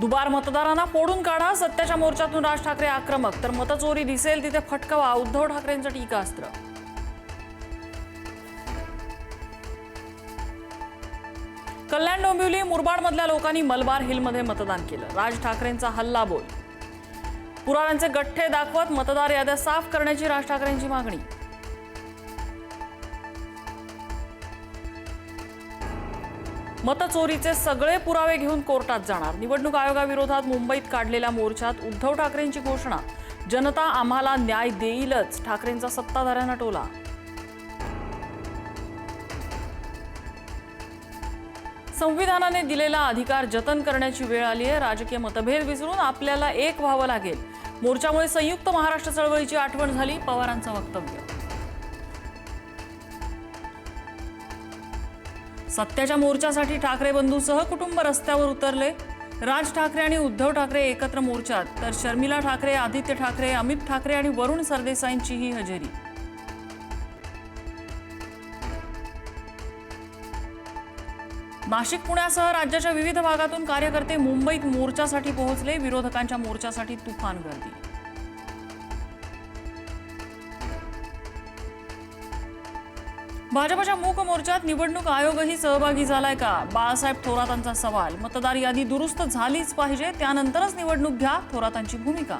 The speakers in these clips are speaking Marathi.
दुबार मतदारांना फोडून काढा सत्याच्या मोर्चातून राज ठाकरे आक्रमक. तर मतचोरी दिसेल तिथे फटकवा. उद्धव ठाकरेंचं टीकास्त्र. कल्याण डोंबिवली मुरबाड मधल्या लोकांनी मलबार हिलमध्ये मतदान केलं. राज ठाकरेंचा हल्ला बोल. पुराव्यांचे गठ्ठे दाखवत मतदार याद्या साफ करण्याची राज ठाकरेंची मागणी. मतचोरीचे सगळे पुरावे घेऊन कोर्टात जाणार. निवडणूक आयोगाविरोधात मुंबईत काढलेल्या मोर्चात उद्धव ठाकरेंची घोषणा. जनता आम्हाला न्याय देईलच ठाकरेंचा सत्ताधाऱ्यांना टोला. संविधानाने दिलेला अधिकार जतन करण्याची वेळ आली आहे. राजकीय मतभेद विसरून आपल्याला एक व्हावं लागेल. मोर्चामुळे संयुक्त महाराष्ट्र चळवळीची आठवण झाली. पवारांचं वक्तव्य. सत्याच्या मोर्चासाठी ठाकरे बंधूसह कुटुंब रस्त्यावर उतरले. राज ठाकरे आणि उद्धव ठाकरे एकत्र मोर्चात तर शर्मिला ठाकरे आदित्य ठाकरे अमित ठाकरे आणि वरुण सरदेसाईंचीही हजेरी. नाशिक पुण्यासह राज्याच्या विविध भागातून कार्यकर्ते मुंबईत मोर्चासाठी पोहोचले. विरोधकांच्या मोर्चासाठी तुफान गर्दी. भाजपच्या मूक मोर्चात निवडणूक आयोगही सहभागी झालाय का? बाळासाहेब थोरातांचा सवाल. मतदार यादी दुरुस्त झालीच पाहिजे त्यानंतरच निवडणूक घ्या थोरातांची भूमिका.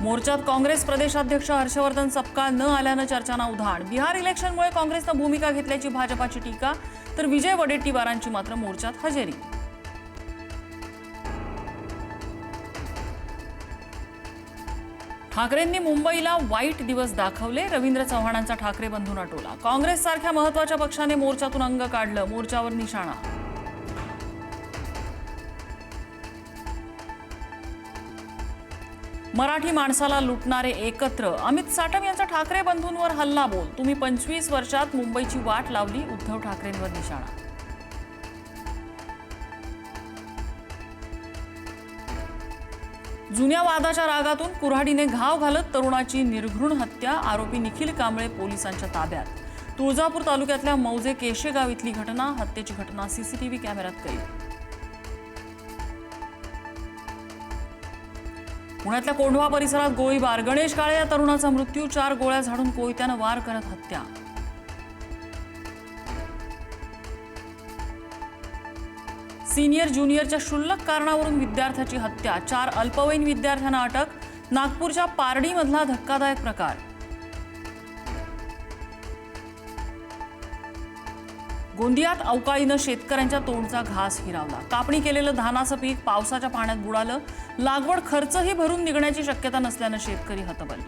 मोर्चात काँग्रेस प्रदेशाध्यक्ष हर्षवर्धन सपकाळ न आल्यानं चर्चांना उधाण. बिहार इलेक्शनमुळे काँग्रेसनं भूमिका घेतल्याची भाजपाची टीका तर विजय वडेट्टीवारांची मात्र मोर्चात हजेरी. ठाकरेंनी मुंबईला वाईट दिवस दाखवले. रवींद्र चव्हाणांचा ठाकरे बंधूंना टोला काँग्रेस सारख्या महत्त्वाच्या पक्षाने मोर्चातून अंग काढलं. मोर्चावर निशाणा. मराठी माणसाला लुटणारे एकत्र. अमित साटम यांचा ठाकरे बंधूंवर हल्ला बोल. तुम्ही पंचवीस वर्षात मुंबईची वाट लावली. उद्धव ठाकरेंवर निशाणा. जुन्या वादाच्या रागातून कुऱ्हाडीने घाव घालत तरुणाची निर्घृण हत्या आरोपी निखिल कांबळे पोलिसांच्या ताब्यात. तुळजापूर तालुक्यातल्या मौजे केशेगाव इथली घटना हत्येची घटना सीसीटीव्ही कॅमेऱ्यात कैद पुण्यातल्या कोंढवा परिसरात गोळीबार गणेश काळे या तरुणाचा मृत्यू चार गोळ्या झाडून कोयत्यानं वार करत हत्या. सिनियर ज्युनियरच्या क्षुल्लक कारणावरून विद्यार्थ्याची हत्या चार अल्पवयीन विद्यार्थ्यांना अटक नागपूरच्या पारडीमधला धक्कादायक प्रकार. गोंदियात अवकाळीनं शेतकऱ्यांच्या तोंडचा घास हिरावला. कापणी केलेलं धानाचं पीक पावसाच्या पाण्यात बुडालं. लागवड खर्चही भरून निघण्याची शक्यता नसल्यानं शेतकरी हतबल.